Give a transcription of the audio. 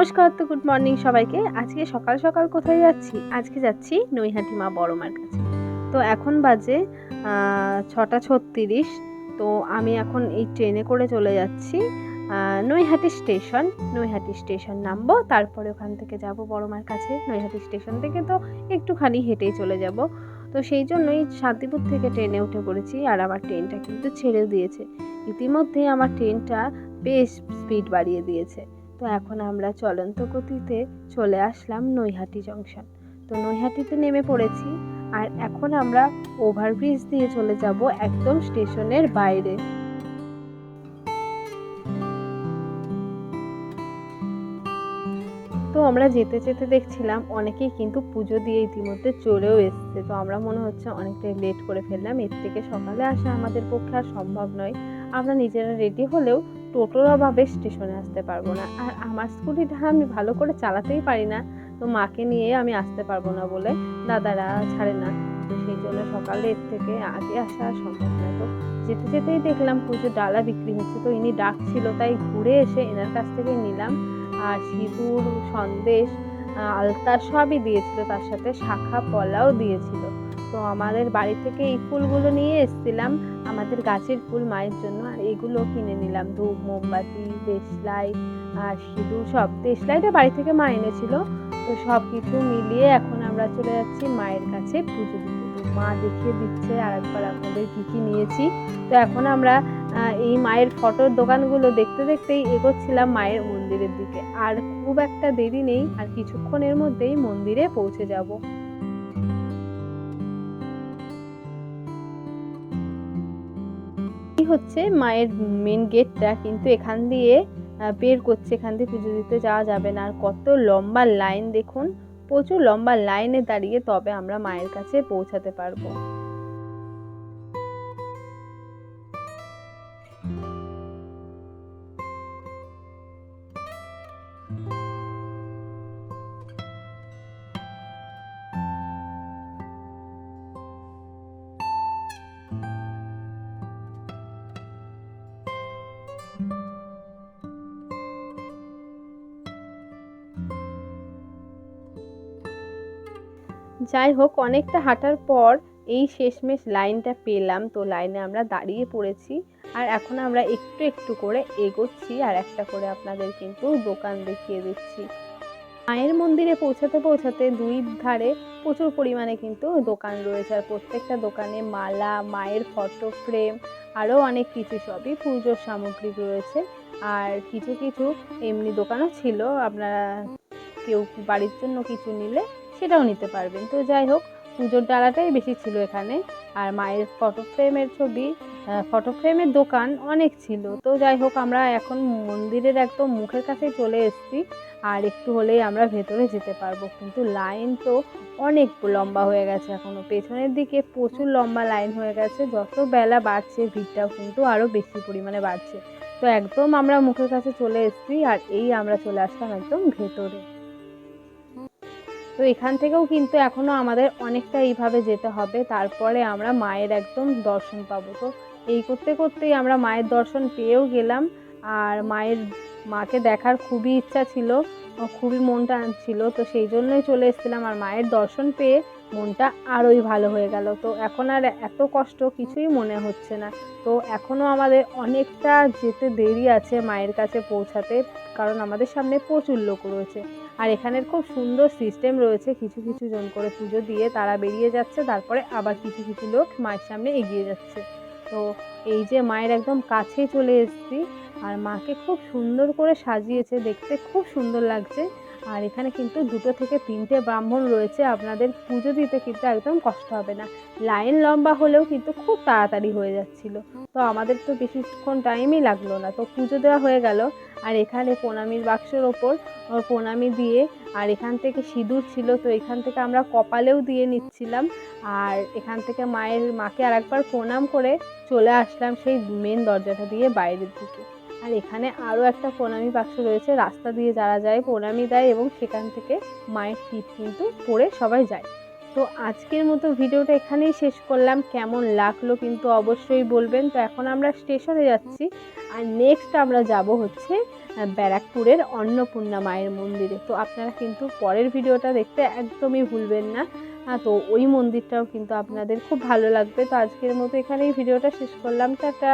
নমস্কার, তো good morning সবাইকে। আজকে সকাল সকাল কোথায় যাচ্ছি? আজকে যাচ্ছি নৈহাটি মা বড় মার কাছে। তো এখন বাজে ছটা ছত্রিশ। তো আমি এখন এই ট্রেনে করে চলে যাচ্ছি নৈহাটি স্টেশন। নৈহাটি স্টেশন নামবো, তারপরে ওখান থেকে যাব বড় মার কাছে। নৈহাটি স্টেশন থেকে তো একটুখানি হেঁটেই চলে যাব। তো সেই জন্যই শান্তিপুর থেকে ট্রেনে উঠে পড়েছি, আর আমার ট্রেনটা কিন্তু ছেড়েও দিয়েছে। ইতিমধ্যেই আমার ট্রেনটা বেশ স্পিড বাড়িয়ে দিয়েছে। তো এখন আমরা চলন্ত গতিতে চলে আসলাম নৈহাটি জংশন। তো নৈহাটিতে নেমে পড়েছি আর এখন আমরা ওভারব্রিজ দিয়ে চলে যাব একদম স্টেশনের বাইরে। তো আমরা যেতে যেতে দেখছিলাম অনেকেই কিন্তু পুজো দিয়ে ইতিমধ্যে চলেও এসছে। তো আমরা মনে হচ্ছে অনেকটাই লেট করে ফেললাম, এর থেকে সকালে আসা আমাদের পক্ষে আর সম্ভব নয়। আমরা নিজেরা রেডি হলেও টোটোর অভাবে স্টেশনে আসতে পারব না। আর আমার স্কুটিটা আমি ভালো করে চালাতেই পারি না, তো মাকে নিয়ে আমি আসতে পারব না বলে দাদারা ছাড়ে না। তো সেই জন্য সকালে এর থেকে আগে আসা সম্ভব না তো যেতে যেতেই দেখলাম পুজো ডালা বিক্রি হচ্ছে, তো ইনি ডাকছিল, তাই ঘুরে এসে এনার কাছ থেকে নিলাম। আর সিঁদুর, সন্দেশ, আলতা সবই দিয়েছিল, তার সাথে শাখা, পলাও দিয়েছিল। তো আমাদের বাড়ি থেকে এই ফুলগুলো নিয়ে এসেছিলাম। আমাদের গাছের ফুল মায়ের জন্য, আর এগুলো কিনে নিলাম। ধূপ, মোমবাতি, দেশলাই, আর সিঁদুর সব। দেশলাইটা বাড়ি থেকে মা এনেছিল। তো সব কিছু মিলিয়ে এখন আমরা চলে যাচ্ছি মায়ের কাছে পুজো দিতে। মা দেখিয়ে দিচ্ছে আর একবার আপনাদের কী কী নিয়েছি। তো এখন আমরা এই মায়ের ফটোর দোকানগুলো দেখতে দেখতেই এগোচ্ছিলাম মায়ের মন্দিরের দিকে। আর খুব একটা দেরি নেই, আর কিছুক্ষণের মধ্যেই মন্দিরে পৌঁছে যাব। হচ্ছে মায়ের মেন গেটটা কিন্তু এখান দিয়ে বের করছে, এখান দিয়ে পুজো দিতে যাওয়া যাবে না। আর কত লম্বা লাইন দেখুন, প্রচুর লম্বা লাইনে দাঁড়িয়ে তবে আমরা মায়ের কাছে পৌঁছাতে পারব। যাই হোক, অনেকটা হাঁটার পর এই শেষমেশ লাইনটা পেলাম। তো লাইনে আমরা দাঁড়িয়ে পড়েছি আর এখন আমরা একটু একটু করে এগোচ্ছি আর একটা করে আপনাদের কিন্তু দোকান দেখিয়ে দিচ্ছি। মায়ের মন্দিরে পৌঁছাতে পৌঁছাতে দুই ধারে প্রচুর পরিমাণে কিন্তু দোকান রয়েছে আর প্রত্যেকটা দোকানে মালা, মায়ের ফটো ফ্রেম, আরও অনেক কিছু, সবই পুজোর সামগ্রী রয়েছে। আর কিছু কিছু এমনি দোকানও ছিল। আপনারা কেউ বাড়ির জন্য কিছু নিলে সেটাও নিতে পারবেন। তো যাই হোক, পুজোর ডালাটাই বেশি ছিল এখানে। আর মায়ের ফটো ফ্রেমের ছবি ফটো ফ্রেমের দোকান অনেক ছিল। তো যাই হোক, আমরা এখন মন্দিরের একদম মুখের কাছে চলে এসেছি। আর একটু হলেই আমরা ভেতরে যেতে পারব। কিন্তু লাইন তো অনেক লম্বা হয়ে গেছে এখনও। পেছনের দিকে প্রচুর লম্বা লাইন হয়ে গেছে। যত বেলা বাড়ছে, ভিড়টাও কিন্তু আরও বেশি পরিমাণে বাড়ছে। তো একদম আমরা মুখের কাছে চলে এসেছি। আর এই আমরা চলে আসলাম একদম ভেতরে। তো এখান থেকেও কিন্তু এখনও আমাদের অনেকটা এইভাবে যেতে হবে। তারপরে আমরা মায়ের একদম দর্শন পাবো। তো এই করতে করতেই আমরা মায়ের দর্শন পেয়েও গেলাম। আর মায়ের মাকে দেখার খুবই ইচ্ছা ছিল, খুবই মনটা ছিল। তো সেই জন্যই চলে এসেছিলাম। আর মায়ের দর্শন পেয়ে মনটা আরোই ভালো হয়ে গেল। তো এখন আর এত কষ্ট কিছুই মনে হচ্ছে না। তো এখনও আমাদের অনেকটা যেতে দেরি আছে মায়ের কাছে পৌঁছাতে। কারণ আমাদের সামনে প্রচুর লোক রয়েছে। আর এখানের খুব সুন্দর সিস্টেম রয়েছে। কিছু কিছু জন করে পুজো দিয়ে তারা বেরিয়ে যাচ্ছে, তারপরে আবার কিছু কিছু লোক মায়ের সামনে এগিয়ে যাচ্ছে। তো এই যে মায়ের একদম কাছেই চলে এসেছি আর মাকে খুব সুন্দর করে সাজিয়েছে, দেখতে খুব সুন্দর লাগছে। আর এখানে কিন্তু দুটো থেকে তিনটে ব্রাহ্মণ রয়েছে, আপনাদের পুজো দিতে কিন্তু একদম কষ্ট হবে না। লাইন লম্বা হলেও কিন্তু খুব তাড়াতাড়ি হয়ে যাচ্ছিল। তো আমাদের তো বেশিক্ষণ টাইমই লাগল না। তো পুজো দেওয়া হয়ে গেল। আর এখানে প্রণামীর বাক্সের ওপর প্রণামী দিয়ে, আর এখান থেকে সিঁদুর ছিল, তো এখান থেকে আমরা কপালেও দিয়ে নিচ্ছিলাম। আর এখান থেকে মায়ের, মাকে আর একবার প্রণাম করে চলে আসলাম সেই মেন দরজাটা দিয়ে বাইরের দিকে। আর এখানে আরও একটা প্রণামী বাক্স রয়েছে, রাস্তা দিয়ে যারা যায় প্রণামী দেয় এবং সেখান থেকে মায়ের টিপ কিন্তু পরে সবাই যায়। তো আজকের মতো ভিডিওটা এখানেই শেষ করলাম। কেমন লাগল কিন্তু অবশ্যই বলবেন। তো এখন আমরা স্টেশনে যাচ্ছি। আর নেক্সট আমরা যাব হচ্ছে ব্যারাকপুরের অন্নপূর্ণা মায়ের মন্দিরে। তো আপনারা কিন্তু পরের ভিডিওটা দেখতে একদমই ভুলবেন না। আহ, তো ওই মন্দিরটাও কিন্তু আপনাদের খুব ভালো লাগবে। তো আজকের মতো এখানেই ভিডিওটা শেষ করলাম। টাটা!